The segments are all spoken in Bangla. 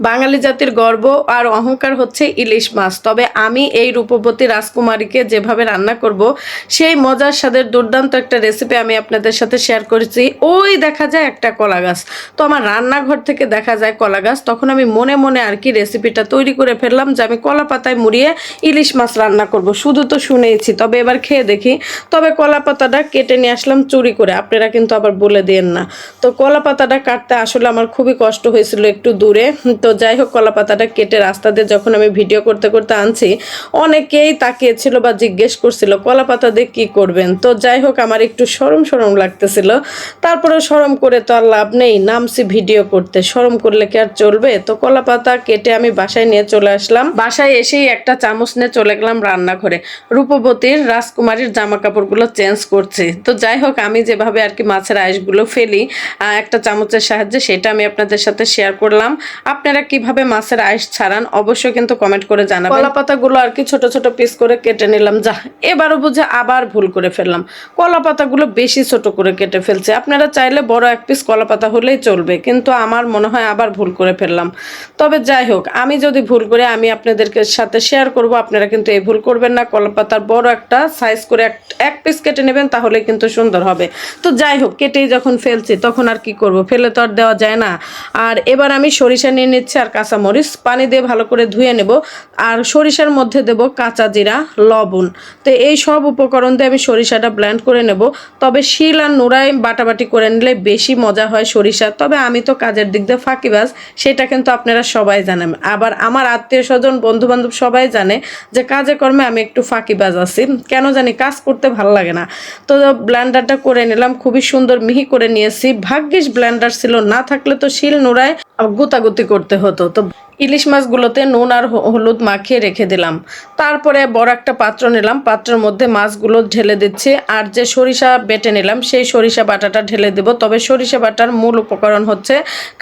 বাঙালি জাতির গর্ব আর অহংকার হচ্ছে ইলিশ মাছ। তবে আমি এই রূপবতী রাজকুমারীকে যেভাবে রান্না করব, সেই মজার স্বাদের দুর্দান্ত একটা রেসিপি আমি আপনাদের সাথে শেয়ার করেছি। ওই দেখা যায় একটা কলা গাছ। তো আমার রান্নাঘর থেকে দেখা যায় কলা গাছ। তখন আমি মনে মনে আর কি রেসিপিটা তৈরি করে ফেললাম যে আমি কলা পাতায় মুড়িয়ে ইলিশ মাছ রান্না করব। শুধু তো শুনেইছি। তবে এবার খেয়ে দেখি। তবে কলা পাতাটা কেটে নিয়ে আসলাম চুরি করে। আপনারা কিন্তু আবার বলে দিয়েন না। তো কলা পাতাটা কাটতে আসলে আমার খুবই কষ্ট হয়েছিল একটু দূরে। তো যাই হোক কলা পাতাটা কেটে রাস্তা দিয়ে যখন আমি ভিডিও করতে করতে আনছি, অনেকেই তাকিয়েছিল বা জিজ্ঞেস করছিল কলা পাতা দিয়ে কী করবেন? তো যাই হোক, আমার একটু সরম সরম লাগতেছিল। তারপরে সরম করে তো আর লাভ নেই, নামছি ভিডিও করতে। সরম করলে কি আর চলবে? তো কলা পাতা কেটে আমি বাসায় নিয়ে চলে আসলাম। বাসায় এসেই একটা চামচ নিয়ে চলে গেলাম রান্নাঘরে। রূপবতীর, রাজকুমারীর জামা কাপড়গুলো চেঞ্জ করছি। তো যাই হোক, আমি যেভাবে আর কি মাছের আইসগুলো ফেলি একটা চামচের সাহায্যে সেটা আমি আপনাদের সাথে শেয়ার করলাম। আপনারা কীভাবে মাছের আইস ছাড়ান, অবশ্যই কিন্তু কমেন্ট করে জানাবেন। কলা পাতাগুলো আর কি ছোট ছোট পিস করে কেটে নিলাম। যা, এবারও বুঝে আবার ভুল করে ফেললাম। কলা পাতাগুলো বেশি ছোট করে কেটে ফেলছে। আপনারা চাইলে বড় এক পিস কলা পাতা হলেই চলবে, কিন্তু আমার মনে হয় আবার ভুল করে ফেললাম। তবে যাই হোক, আমি যদি ভুল করে আমি আপনাদেরকে সাথে শেয়ার করব, আপনারা কিন্তু এই ভুল করবেন না। কলা পাতার বড় একটা সাইজ করে এক- পিস কেটে নেবেন তাহলে কিন্তু সুন্দর হবে। তো যাই হোক, কেটেই যখন ফেলছি, তখন আর কি করব? ফেলে তো আর দেওয়া যায় না। আর এবার আমি সরিষা নিয়ে আর কাঁচামরিচ, পানি দিয়ে ভালো করে ধুয়ে নেব। আর সরিষার মধ্যে দেব কাঁচা জিরা, লবণ। তো এই সব উপকরণ দিয়ে আমি সরিষাটা ব্ল্যান্ড করে নেব। তবে শিল আর নোড়ায় বাটাবাটি করে নিলে বেশি মজা হয় সরিষা। তবে আমি তো কাজের দিক দিয়ে ফাঁকিবাজ, সেটা কিন্তু আপনারা সবাই জানেন। আবার আমার আত্মীয় স্বজন বন্ধু বান্ধব সবাই জানে যে কাজে কর্মে আমি একটু ফাঁকিবাজ আছি। কেন জানি কাজ করতে ভালো লাগে না। তো ব্ল্যান্ডারটা করে নিলাম, খুবই সুন্দর মিহি করে নিয়েছি। ভাগ্যিস ব্ল্যান্ডার ছিল, না থাকলে তো শিল নোড়ায় গুতাগুতি করতে হতো। তো ইলিশ মাছগুলোতে নুন আর হলুদ মাখিয়ে রেখে দিলাম। তারপরে বড় একটা পাত্র নিলাম। পাত্রের মধ্যে মাছগুলো ঢেলে দিচ্ছি। আর যে সরিষা বেটে নিলাম, সেই সরিষা বাটাটা ঢেলে দেব। তবে সরিষা বাটার মূল উপকরণ হচ্ছে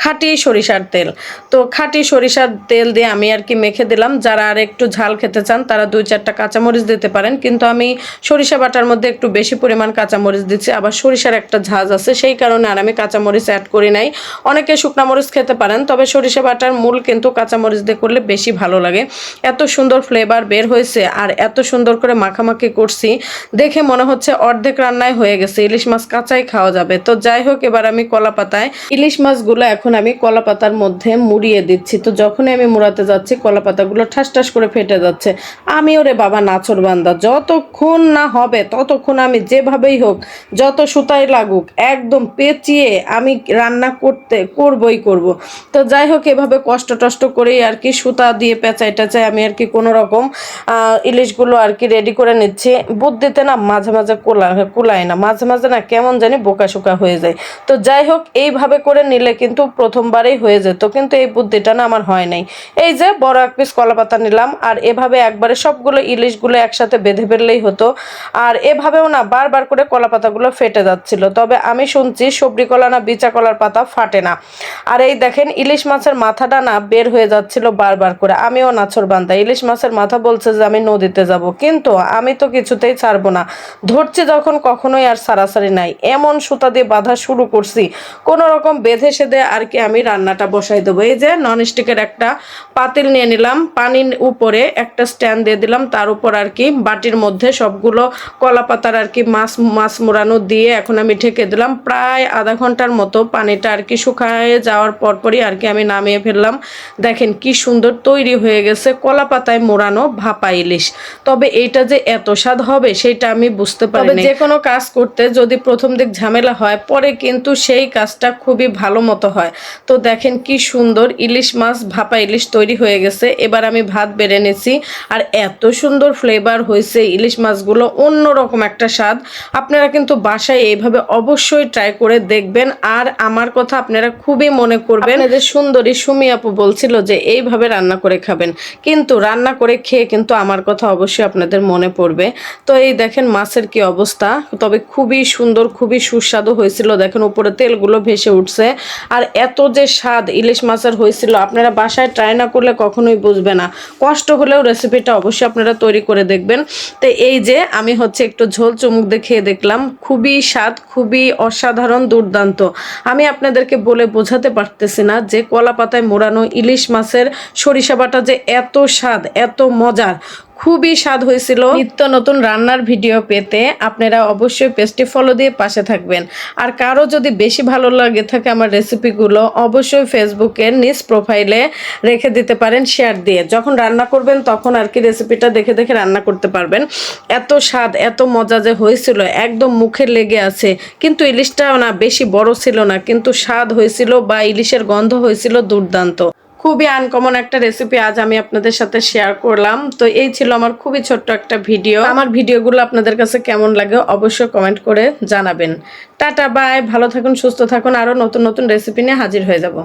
খাঁটি সরিষার তেল। তো খাঁটি সরিষার তেল দিয়ে আমি আর কি মেখে দিলাম। যারা আর একটু ঝাল খেতে চান, তারা দুই চারটা কাঁচামরিচ দিতে পারেন। কিন্তু আমি সরিষা বাটার মধ্যে একটু বেশি পরিমাণ কাঁচামরিচ দিচ্ছি। আবার সরিষার একটা ঝাঁজ আছে, সেই কারণে আর আমি কাঁচামরিচ অ্যাড করি নাই। অনেকে শুকনা মরিচ খেতে পারেন, তবে সরিষা বাটার মূল কিন্তু কাঁচামরিচ দিয়ে করলে বেশি ভালো লাগে। এত সুন্দর ফ্লেভার বের হয়েছে আর এত সুন্দর করে মাখামাখি করছি। দেখে মনে হচ্ছে অর্ধেক রান্নায় হয়ে গেছে। ইলিশ মাছ কাঁচাই খাওয়া যাবে। তো যাই হোক, এবার আমি কলা পাতায় ইলিশ মাছগুলো এখন আমি কলা পাতার মধ্যে মুড়িয়ে দিচ্ছি। তো যখনই আমি মুড়াতে যাচ্ছি, কলা পাতাগুলো ঠাস ঠাস করে ফেটে যাচ্ছে। আমি ওরে বাবা নাচর বান্দা। যতক্ষণ না হবে, ততক্ষণ আমি যেভাবেই হোক, যত সুতাই লাগুক, একদম পেঁচিয়ে আমি রান্না করতে করবই করব। তো যাই হোক, এভাবে কষ্ট টষ্ট করেই আর কি সুতা দিয়ে পেঁচাই টেচাই আমি আর কি কোনো রকম ইলিশগুলো আর কি রেডি করে নিচ্ছি। বুদ্ধিতে না মাঝে মাঝে কোলা কুলায় না, মাঝে মাঝে না কেমন জানি বোকা শোকা হয়ে যায়। তো যাই হোক, এইভাবে করে নিলে কিন্তু প্রথমবারেই হয়ে যেত, কিন্তু এই বুদ্ধিটা না আমার হয় নাই। এই যে বড় এক পিস কলা পাতা নিলাম, আর এভাবে একবারে সবগুলো ইলিশগুলো একসাথে বেঁধে ফেললেই হতো। আর এভাবেও না বারবার করে কলা পাতাগুলো ফেটে যাচ্ছিল, তবে আমি শুনছি সবরি কলা না বিচা কলার পাতা ফাটে না। আর এই দেখেন, ইলিশ মাছের মাথাটা না বের হয়ে যাচ্ছিল বারবার করে। আমিও নাছর বান্ধা ইলিশ মাছের মাথা বলছে যে, আমি নদীতে যাব। কিন্তু আমি তো কিছুতেই ছাড়বো না। ধরছি যখন কখনোই আর সারাসারি নাই। এমন সুতা দিয়ে বাঁধা শুরু করছি। কোনো রকম বেঁধে সেধে আর কি আমি রান্নাটা বসাই দেবো। এই যে নন স্টিকের একটা পাতিল নিয়ে নিলাম। পানির উপরে একটা স্ট্যান্ড দিয়ে দিলাম। তার উপর আর কি বাটির মধ্যে সবগুলো কলা পাতার আর কি মাছ মাছ মোড়ানো দিয়ে এখন আমি ঢেকে দিলাম। প্রায় আধা ঘণ্টার মতো পানিটা আর কি শুকায় যাওয়ার পরপরই আর কি আমি নামিয়ে ফেললাম। দেখেন কি সুন্দর তৈরি হয়ে গেছে কলা পাতায় মোড়ানো ভাপা ইলিশ। তবে এইটা যে এত স্বাদ হবে সেটা আমি বুঝতে পারি যে কোনো কাজ করতে যদি প্রথম দিক ঝামেলা হয় পরে কিন্তু সেই কাজটা খুবই ভালো মতো হয়। তো দেখেন কি সুন্দর ইলিশ মাছ ভাপা ইলিশ তৈরি হয়ে গেছে। এবার আমি ভাত বেড়ে নিয়েছি আর এত সুন্দর ফ্লেভার হয়েছে ইলিশ মাছগুলো অন্যরকম একটা স্বাদ। আপনারা কিন্তু বাসায় এইভাবে অবশ্যই ট্রাই করে দেখবেন। আর আমার কথা আপনারা খুবই মনে করবেন। যে সুন্দরী সুমি আপু বলছিল যে, এইভাবে রান্না করে খাবেন। কিন্তু রান্না করে খেয়ে কিন্তু আমার কথা অবশ্যই আপনাদের মনে পড়বে। তো এই দেখেন মাছের কি অবস্থা। তবে খুবই সুন্দর, খুবই সুস্বাদু হয়েছিল। দেখেন উপরে তেলগুলো ভেসে উঠছে। আর এত যে স্বাদ ইলিশ মাছের হয়েছিল, আপনারা বাসায় ট্রাই না করলে কখনোই বুঝবে না। কষ্ট হলেও রেসিপিটা অবশ্যই আপনারা তৈরি করে দেখবেন। তো এই যে আমি হচ্ছে একটু ঝোল চুমুক দিয়ে খেয়ে দেখলাম। খুবই স্বাদ, খুবই অসাধারণ, দুর্দান্ত। আমি আপনাদেরকে বলে বোঝাতে পারতেছি না যে কলা পাতায় মোড়ানো ইলিশ মাছের সরিষা বাটা যে এত স্বাদ, এত মজার, খুবই স্বাদ হয়েছিল। নিত্য নতুন রান্নার ভিডিও পেতে আপনারা অবশ্যই পেজটি ফলো দিয়ে পাশে থাকবেন। আর কারও যদি বেশি ভালো লাগে থাকে আমার রেসিপিগুলো অবশ্যই ফেসবুকের নিজ প্রোফাইলে রেখে দিতে পারেন শেয়ার দিয়ে। যখন রান্না করবেন, তখন আর কি রেসিপিটা দেখে দেখে রান্না করতে পারবেন। এত স্বাদ, এত মজা যে হয়েছিল, একদম মুখে লেগে আছে। কিন্তু ইলিশটা না, বেশি বড় ছিল না, কিন্তু স্বাদ হয়েছিল বা ইলিশের গন্ধ হয়েছিল দুর্দান্ত। খুবই আনকমন একটা রেসিপি আজ আমি আপনাদের সাথে শেয়ার করলাম। তো এই ছিল আমার খুবই ছোট্ট একটা ভিডিও আমার ভিডিওগুলো আপনাদের কাছে কেমন লাগে অবশ্যই কমেন্ট করে জানাবেন। টাটা বাই ভালো থাকুন, সুস্থ থাকুন। আরও নতুন নতুন রেসিপি নিয়ে হাজির হয়ে যাব।